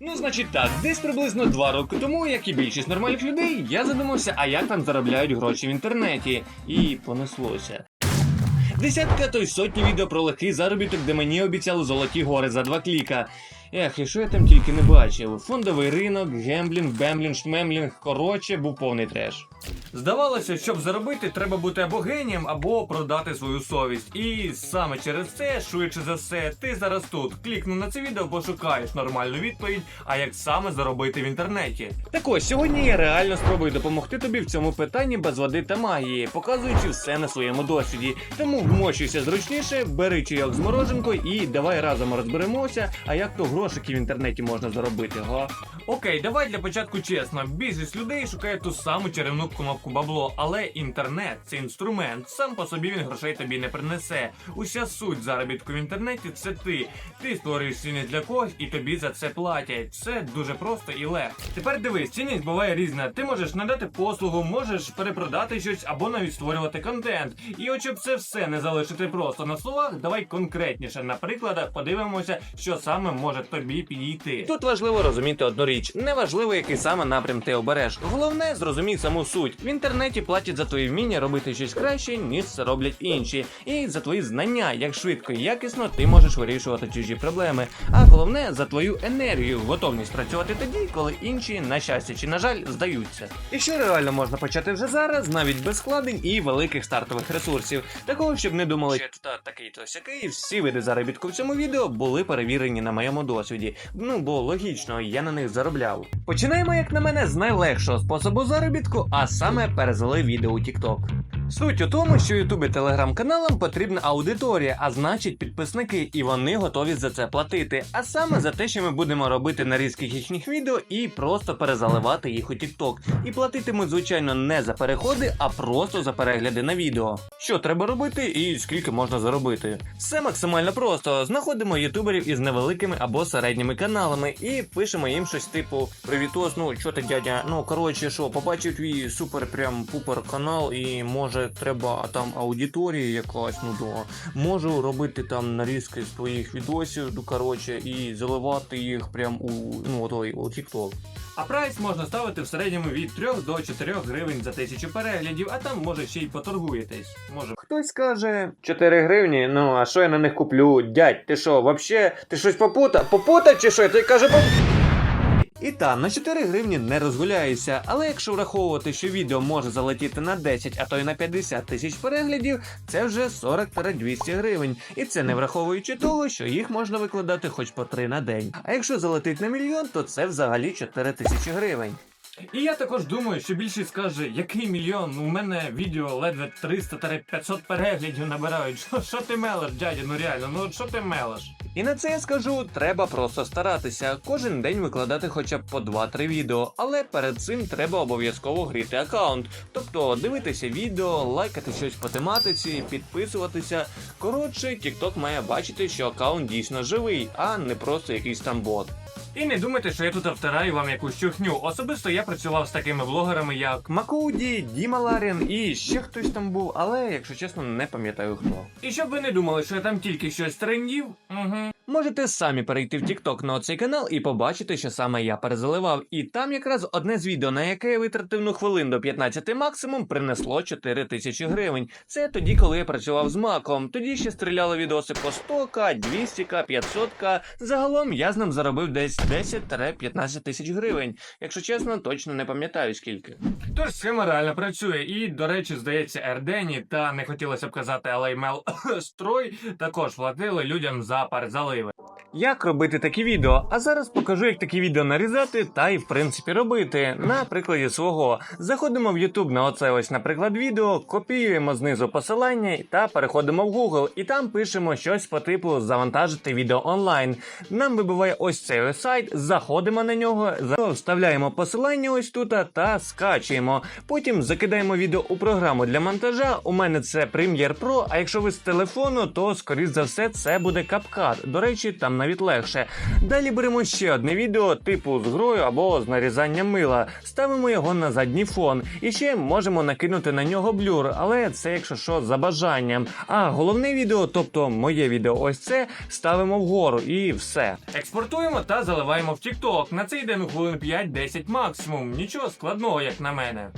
Ну, значить так, десь приблизно два роки тому, як і більшість нормальних людей, я задумався, а як там заробляють гроші в інтернеті. І понеслося. Десятка то й сотні відео про легкий заробіток, де мені обіцяли золоті гори за два кліка. Ех, і що я там тільки не бачив. Фондовий ринок, гемблінг, бемблінг, шмемблінг, коротше, був повний треш. Здавалося, щоб заробити, треба бути або генієм, або продати свою совість. І саме через це, швидше за все, ти зараз тут. Клікну на це відео, пошукаєш нормальну відповідь, а як саме заробити в інтернеті. Так ось, сьогодні я реально спробую допомогти тобі в цьому питанні без води та магії, показуючи все на своєму досвіді. Тому вмочуйся зручніше, бери чайок з мороженкою і давай разом розберемося, а як то грошики в інтернеті можна заробити, га? Окей, давай для початку чесно. Більшість людей шукає ту саму чарівну кнопку бабло, але інтернет це інструмент. Сам по собі він грошей тобі не принесе. Уся суть заробітку в інтернеті це ти. Ти створюєш цінність для когось і тобі за це платять. Це дуже просто і легко. Тепер дивись, цінність буває різна. Ти можеш надати послугу, можеш перепродати щось або навіть створювати контент. І от щоб це все не залишити просто на словах, давай конкретніше на прикладах подивимося, що саме може тобі підійти. Тут важливо розуміти одну річ: неважливо, який саме напрям ти обереш. Головне зрозумій саму суть. В інтернеті платять за твої вміння робити щось краще, ніж це роблять інші, і за твої знання, як швидко і якісно ти можеш вирішувати чужі проблеми. А головне за твою енергію, готовність працювати тоді, коли інші, на щастя чи на жаль, здаються. І що реально можна почати вже зараз, навіть без складень і великих стартових ресурсів. Такого, щоб не думали, що такий то сякий, всі види заробітку в цьому відео були перевірені на моєму досвіді. Ну бо логічно, я на них заробляв. Починаємо, як на мене, з найлегшого способу заробітку, а саме перезали відео у TikTok. Суть у тому, що Ютубі телеграм-каналам потрібна аудиторія, а значить підписники, і вони готові за це платити. А саме за те, що ми будемо робити нарізки їхніх відео і просто перезаливати їх у TikTok. І платитимуть, звичайно, не за переходи, а просто за перегляди на відео. Що треба робити і скільки можна заробити? Все максимально просто. Знаходимо ютуберів із невеликими або середніми каналами і пишемо їм щось типу Привітос, ну що ти, дядя? Ну коротше, що, побачив твій супер прям пупер канал, і може треба там аудиторія якась, ну да. Можу робити там нарізки з твоїх відосів, ну коротше, і заливати їх прям у ну той у TikTok. А прайс можна ставити в середньому від 3 до 4 гривень за тисячу переглядів, а там може ще й поторгуєтесь. Може. Хтось скаже 4 гривні, ну а що я на них куплю? Дядь, ти що, вообще, ти щось попутав? Попутав чи що? Ти каже, поп... І та, на 4 гривні не розгуляюся, але якщо враховувати, що відео може залетіти на 10, а то й на 50 тисяч переглядів, це вже 40-200 гривень. І це не враховуючи того, що їх можна викладати хоч по 3 на день. А якщо залетить на мільйон, то це взагалі 4 тисячі гривень. І я також думаю, що більшість скаже, який мільйон, у мене відео ледве 300-500 переглядів набирають. Що, що ти мелеш, дядя? Ну реально, ну що ти мелеш? І на це я скажу, треба просто старатися. Кожен день викладати хоча б по 2-3 відео, але перед цим треба обов'язково гріти аккаунт. Тобто дивитися відео, лайкати щось по тематиці, підписуватися. Коротше, TikTok має бачити, що аккаунт дійсно живий, а не просто якийсь там бот. І не думайте, що я тут втираю вам якусь чухню. Особисто я працював з такими блогерами, як Макуді, Діма Ларін і ще хтось там був, але якщо чесно, не пам'ятаю хто. І щоб ви не думали, що я там тільки щось трендів, угу. Можете самі перейти в TikTok на цей канал і побачити, що саме я перезаливав. І там якраз одне з відео, на яке я витратив ну хвилин до 15 максимум, принесло 4 тисячі гривень. Це тоді, коли я працював з маком. Тоді ще стріляли відоси по 100к, 200к, 500к. Загалом я з ним заробив десь 10-15 тисяч гривень. Якщо чесно, точно не пам'ятаю скільки. Тож схема реально працює. І, до речі, здається, Ердені та не хотілося б казати, але й Мел Строй також платили людям за перезаливи. Як робити такі відео? А зараз покажу, як такі відео нарізати та й в принципі робити. На прикладі свого. Заходимо в YouTube на оце ось, наприклад, відео, копіюємо знизу посилання та переходимо в Google. І там пишемо щось по типу завантажити відео онлайн. Нам вибиває ось цей ось сайт, заходимо на нього, вставляємо посилання ось тут та скачуємо. Потім закидаємо відео у програму для монтажа. У мене це Premiere Pro, а якщо ви з телефону, то скоріш за все це буде CapCut. До речі, там навіть легше. Далі беремо ще одне відео, типу з грою або з нарізанням мила. Ставимо його на задній фон. І ще можемо накинути на нього блюр, але це якщо що за бажанням. А головне відео, тобто моє відео, ось це ставимо вгору і все. Експортуємо та заливаємо в TikTok. На це йде ну хвилин 5-10 максимум. Нічого складного, як на мене.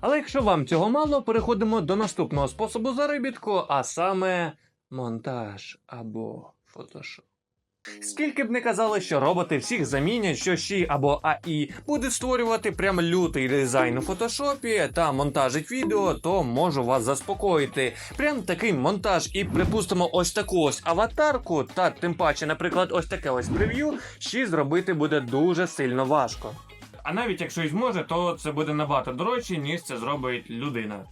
Але якщо вам цього мало, переходимо до наступного способу заробітку, а саме монтаж або фотошоп. Скільки б не казали, що роботи всіх замінять, що Ші або АІ буде створювати прям лютий дизайн у фотошопі та монтажить відео, то можу вас заспокоїти. Прям такий монтаж, і припустимо, ось таку ось аватарку, та тим паче, наприклад, ось таке ось прев'ю, Ші зробити буде дуже сильно важко. А навіть якщо і зможе, то це буде набагато дорожче, ніж це зробить людина.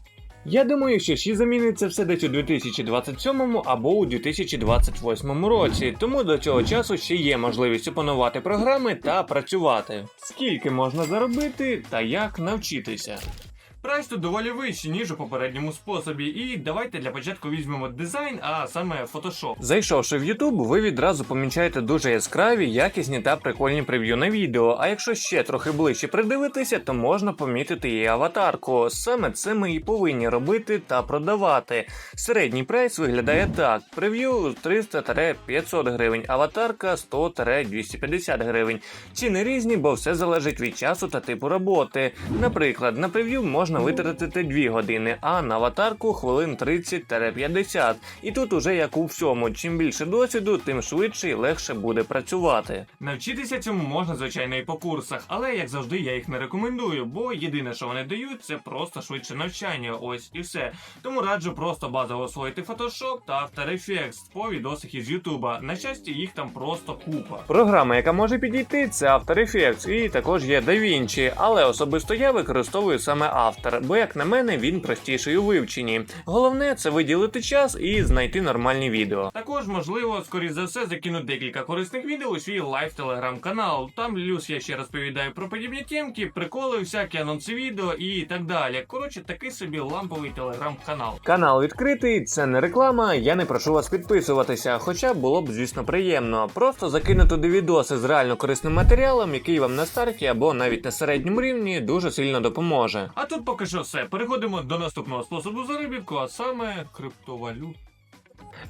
Я думаю, що Ші замінить це все десь у 2027 або у 2028 році, тому до цього часу ще є можливість опанувати програми та працювати. Скільки можна заробити та як навчитися. Прайс тут доволі вищий, ніж у попередньому способі, і давайте для початку візьмемо дизайн, а саме Photoshop. Зайшовши в YouTube, ви відразу помічаєте дуже яскраві, якісні та прикольні прев'ю на відео. А якщо ще трохи ближче придивитися, то можна помітити і аватарку. Саме це ми і повинні робити та продавати. Середній прайс виглядає так: прев'ю 300-500 гривень, аватарка 100-250 гривень. Ціни різні, бо все залежить від часу та типу роботи. Наприклад, на прев'ю можна витратити 2 години, а на аватарку хвилин 30-50. І тут уже як у всьому, чим більше досвіду, тим швидше і легше буде працювати. Навчитися цьому можна, звичайно, і по курсах, але як завжди я їх не рекомендую, бо єдине, що вони дають, це просто швидше навчання. Ось і все. Тому раджу просто базово освоїти Photoshop та After Effects по відосах із Ютуба. На щастя, їх там просто купа. Програма, яка може підійти, це After Effects, і також є DaVinci, але особисто я використовую саме After, бо як на мене він простіший у вивченні. Головне це виділити час і знайти нормальні відео. Також можливо, скоріш за все, закину декілька корисних відео у свій лайв телеграм-канал. Там люс я ще розповідаю про подібні тємки, приколи, всякі анонси відео і так далі. Коротше, такий собі ламповий телеграм-канал. Канал відкритий, це не реклама. Я не прошу вас підписуватися, хоча було б, звісно, приємно. Просто закину туди відоси з реально корисним матеріалом, який вам на старті або навіть на середньому рівні дуже сильно допоможе. А тут поки що все. Переходимо до наступного способу заробітку, а саме криптовалют.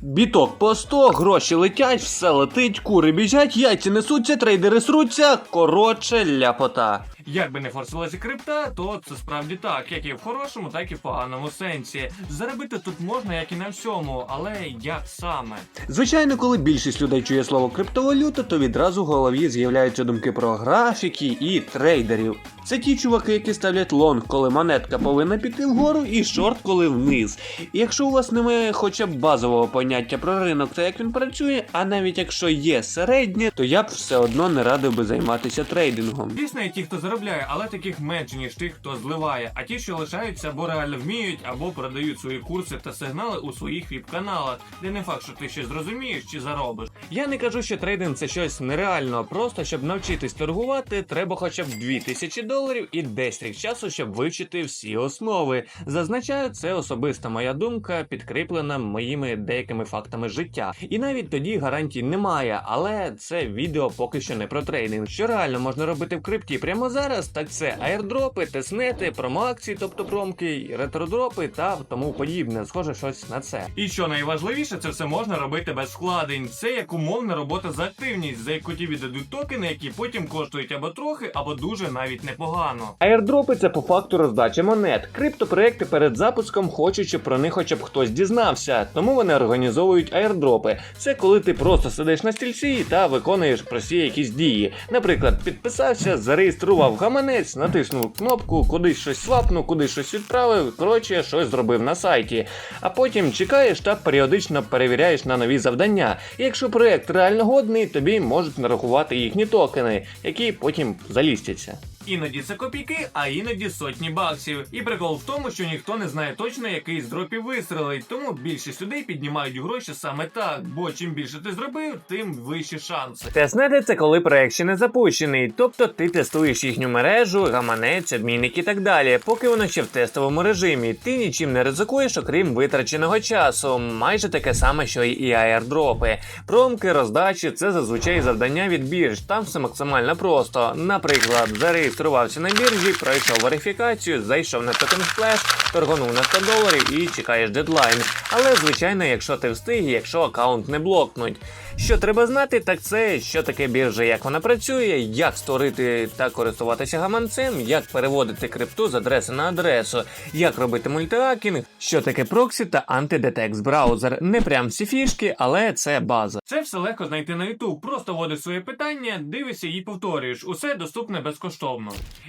Біток по 100, гроші летять, все летить, кури біжать, яйці несуться, трейдери сруться. Коротше, ляпота. Як би не форсилася крипта, то це справді так, як і в хорошому, так і в поганому сенсі. Заробити тут можна, як і на всьому, але як саме? Звичайно, коли більшість людей чує слово криптовалюта, то відразу в голові з'являються думки про графіки і трейдерів. Це ті чуваки, які ставлять лонг, коли монетка повинна піти вгору, і шорт, коли вниз. І якщо у вас немає хоча б базового поняття про ринок та як він працює, а навіть якщо є середнє, то я б все одно не радив би займатися трейдингом. Звісно, є ті, хто заробляє, але таких менше, ніж тих, хто зливає. А ті, що лишаються або реально вміють, або продають свої курси та сигнали у своїх віп-каналах, де не факт, що ти щось зрозумієш чи заробиш. Я не кажу, що трейдинг це щось нереально. Просто щоб навчитись торгувати, треба хоча б 2000 доларів і 10 рік часу, щоб вивчити всі основи. Зазначаю, це особиста моя думка, підкріплена моїми деякими фактами життя. І навіть тоді гарантій немає, але це відео поки що не про трейдинг. Що реально можна робити в крипті прямо зараз, так це аірдропи, теснети, промоакції, тобто промки, ретродропи та тому подібне. Схоже, щось на це. І що найважливіше, це все можна робити без вкладень. Це як умовна робота за активність, за яку тобі дадуть токени, які потім коштують або трохи, або дуже навіть непогано. Аірдропи це по факту роздача монет. Криптопроекти перед запуском хочуть, щоб про них хоча б хтось дізнався, тому вони організовують аірдропи. Це коли ти просто сидиш на стільці та виконуєш прості якісь дії. Наприклад, підписався, зареєстрував гаманець, натиснув кнопку, кудись щось свапнув, кудись щось відправив. Коротше, щось зробив на сайті. А потім чекаєш та періодично перевіряєш на нові завдання. І якщо проект реально годний, тобі можуть нарахувати їхні токени, які потім залістяться. Іноді це копійки, а іноді сотні баксів. І прикол в тому, що ніхто не знає точно, який з дропів вистрелить, тому більшість людей піднімають гроші саме так, бо чим більше ти зробив, тим вищі шанси. Теснети це коли проект ще не запущений, тобто ти тестуєш їхню мережу, гаманець, обмінник і так далі. Поки воно ще в тестовому режимі, ти нічим не ризикуєш, окрім витраченого часу. Майже таке саме, що і аірдропи. Промки, роздачі це зазвичай завдання від бірж. Там все максимально просто. Наприклад, зареєструвався на біржі, пройшов верифікацію, зайшов на токен Splash, торгонув на 100 доларів і чекаєш дедлайн. Але звичайно, якщо ти встиг, якщо аккаунт не блокнуть. Що треба знати, так це що таке біржа, як вона працює, як створити та користуватися гаманцем, як переводити крипту з адреси на адресу, як робити мультиакінг, що таке проксі та антидетекс браузер. Не прям всі фішки, але це база. Це все легко знайти на YouTube. Просто вводиш своє питання, дивишся і повторюєш. Усе доступне безкоштовно.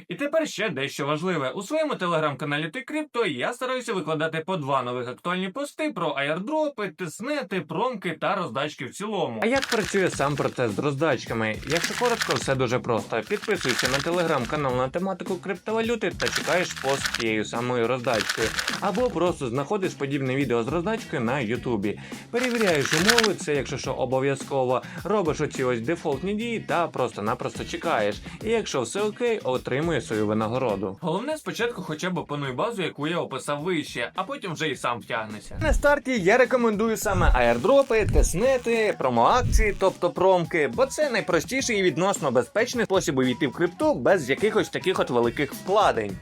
І тепер ще дещо важливе. У своєму телеграм-каналі Ти Крипто я стараюся викладати по два нових актуальні пости про аірдропи, тиснети, промки та роздачки в цілому. А як працює сам процес з роздачками? Якщо коротко, все дуже просто. Підписуйся на телеграм-канал на тематику криптовалюти та чекаєш пост тією самою роздачкою. Або просто знаходиш подібне відео з роздачкою на Ютубі. Перевіряєш умови, це якщо що обов'язково. Робиш оці ось дефолтні дії та просто-напросто чекаєш. І якщо все окей, отримуєш свою винагороду. Головне спочатку хоча б опануй базу, яку я описав вище, а потім вже і сам втягнеся. На старті я рекомендую саме аірдропи, теснети, промоакції, тобто промки, бо це найпростіший і відносно безпечний спосіб увійти в крипту без якихось таких от великих вкладень.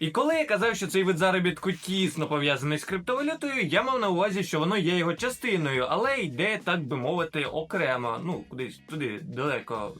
І коли я казав, що цей вид заробітку тісно пов'язаний з криптовалютою, я мав на увазі, що воно є його частиною, але йде, так би мовити, окремо. Ну, кудись туди далеко.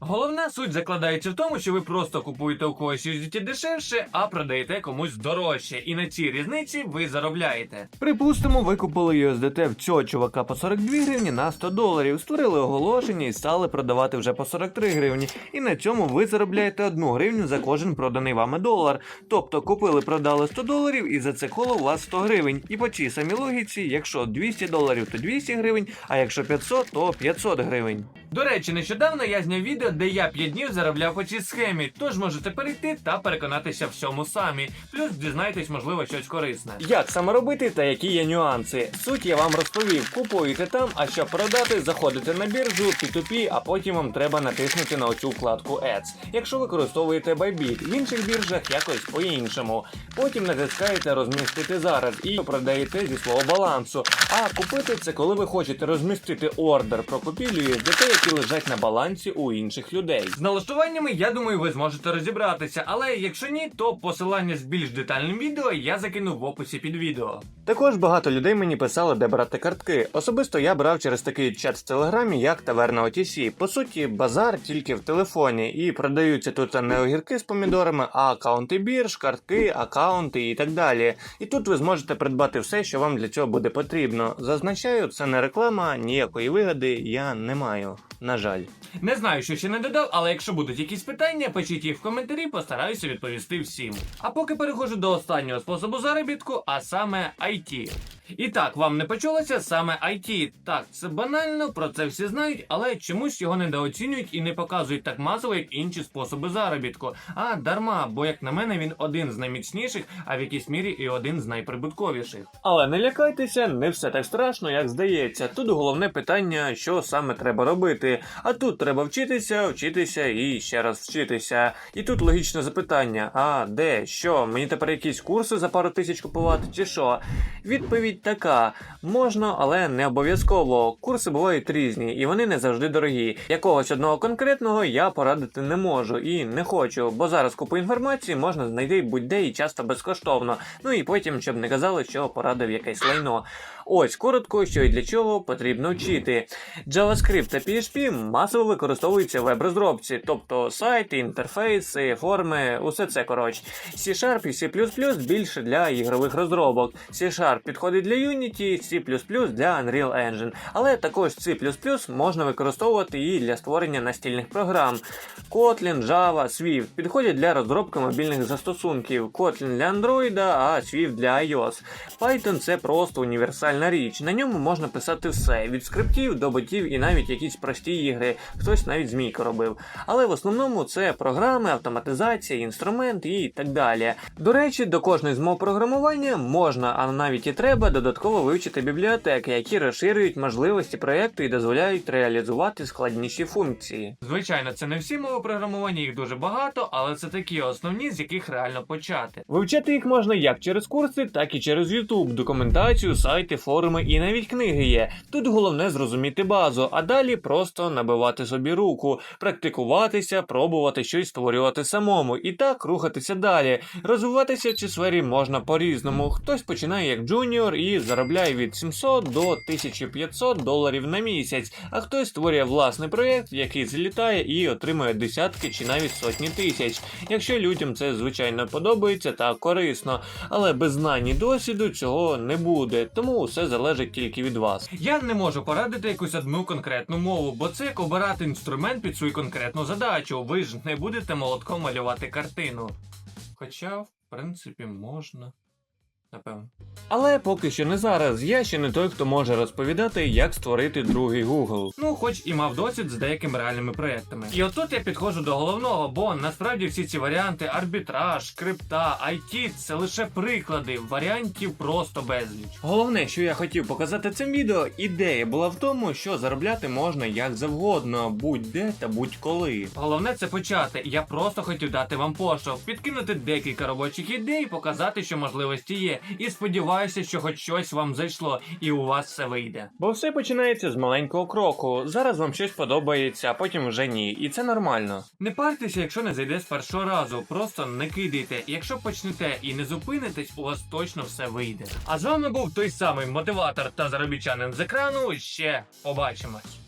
Головна суть закладається в тому, що ви просто купуєте у когось USDT дешевше, а продаєте комусь дорожче. І на цій різниці ви заробляєте. Припустимо, ви купили USDT в цього чувака по 42 гривні на 100 доларів, створили оголошення і стали продавати вже по 43 гривні. І на цьому ви заробляєте 1 гривню за кожен проданий вами долар. Тобто купили, продали 100 доларів, і за це коло у вас 100 гривень. І по цій самій логіці, якщо 200 доларів, то 200 гривень, а якщо 500, то 500 гривень. До речі, нещодавно я зняв відео, де я 5 днів заробляв по цій схемі, тож можете перейти та переконатися всьому самі. Плюс дізнаєтесь, можливо, щось корисне. Як саме робити та які є нюанси? Суть я вам розповів. Купуєте там, а щоб продати, заходите на біржу P2P, а потім вам треба натиснути на оцю вкладку Ads. Якщо використовуєте Bybit, в інших біржах якось по-іншому. Потім натискаєте розмістити зараз і продаєте зі свого балансу. А купити це коли ви хочете розмістити ордер про купівлю USDT, які лежать на балансі у інших людей. З налаштуваннями, я думаю, ви зможете розібратися, але якщо ні, то посилання з більш детальним відео я закину в описі під відео. Також багато людей мені писали, де брати картки. Особисто я брав через такий чат в телеграмі, як Таверна OTC. По суті, базар тільки в телефоні, і продаються тут не огірки з помідорами, а акаунти бірж, картки, акаунти і так далі. І тут ви зможете придбати все, що вам для цього буде потрібно. Зазначаю, це не реклама, ніякої вигоди я не маю. На жаль, не знаю, що ще не додав, але якщо будуть якісь питання, пишіть їх в коментарі, постараюся відповісти всім. А поки переходжу до останнього способу заробітку, а саме IT. І так, вам не почулося саме IT. Так, це банально, про це всі знають, але чомусь його недооцінюють і не показують так масово, як інші способи заробітку. А дарма, бо як на мене, він один з найміцніших, а в якійсь мірі і один з найприбутковіших. Але не лякайтеся, не все так страшно, як здається. Тут головне питання, що саме треба робити. А тут треба вчитися, вчитися і ще раз вчитися. І тут логічне запитання: а де, що? Мені тепер якісь курси за пару тисяч купувати, чи що? Відповідь така: можна, але не обов'язково. Курси бувають різні, і вони не завжди дорогі. Якогось одного конкретного я порадити не можу і не хочу, бо зараз купу інформації можна знайти будь-де і часто безкоштовно. Ну і потім, щоб не казали, що порадив якесь лайно. Ось коротко, що і для чого потрібно вчити. JavaScript та PHP масово використовуються в веб-розробці, тобто сайти, інтерфейси, форми, усе це коротше. C-Sharp і C++ більше для ігрових розробок. C-Sharp підходить для Unity, C++ для Unreal Engine. Але також C++ можна використовувати і для створення настільних програм. Kotlin, Java, Swift підходять для розробки мобільних застосунків. Kotlin для Android, а Swift для iOS. Python це просто універсальний реальна річ. На ньому можна писати все: від скриптів до ботів і навіть якісь прості ігри. Хтось навіть змійку робив. Але в основному це програми, автоматизація, інструмент і так далі. До речі, до кожної з мов програмування можна, а навіть і треба додатково вивчити бібліотеки, які розширюють можливості проєкту і дозволяють реалізувати складніші функції. Звичайно, це не всі мови програмування, їх дуже багато, але це такі основні, з яких реально почати. Вивчати їх можна як через курси, так і через YouTube, документацію, сайти, форуми і навіть книги є. Тут головне зрозуміти базу, а далі просто набивати собі руку, практикуватися, пробувати щось створювати самому і так рухатися далі. Розвиватися в цій сфері можна по-різному. Хтось починає як джуніор і заробляє від 700 до 1500 доларів на місяць, а хтось створює власний проєкт, який злітає і отримує десятки чи навіть сотні тисяч. Якщо людям це звичайно подобається та корисно, але без знань і досвіду цього не буде, тому все залежить тільки від вас. Я не можу порадити якусь одну конкретну мову, бо це як обирати інструмент під свою конкретну задачу. Ви ж не будете молотком малювати картину. Хоча, в принципі, можна. Напевно. Але поки що не зараз. Я ще не той, хто може розповідати, як створити другий Google. Ну, хоч і мав досвід з деякими реальними проектами. І отут я підходжу до головного, бо насправді всі ці варіанти арбітраж, крипта, IT – це лише приклади, варіантів просто безліч. Головне, що я хотів показати цим відео, ідея була в тому, що заробляти можна як завгодно, будь-де та будь-коли. Головне це почати. Я просто хотів дати вам поштовх, підкинути декілька робочих ідей, показати, що можливості є. І сподіваюся, що хоч щось вам зайшло, і у вас все вийде. Бо все починається з маленького кроку. Зараз вам щось подобається, а потім вже ні. І це нормально. Не партеся, якщо не зайде з першого разу. Просто не кидайте. Якщо почнете і не зупинитесь, у вас точно все вийде. А з вами був той самий мотиватор та заробітчанин з екрану. Ще побачимось.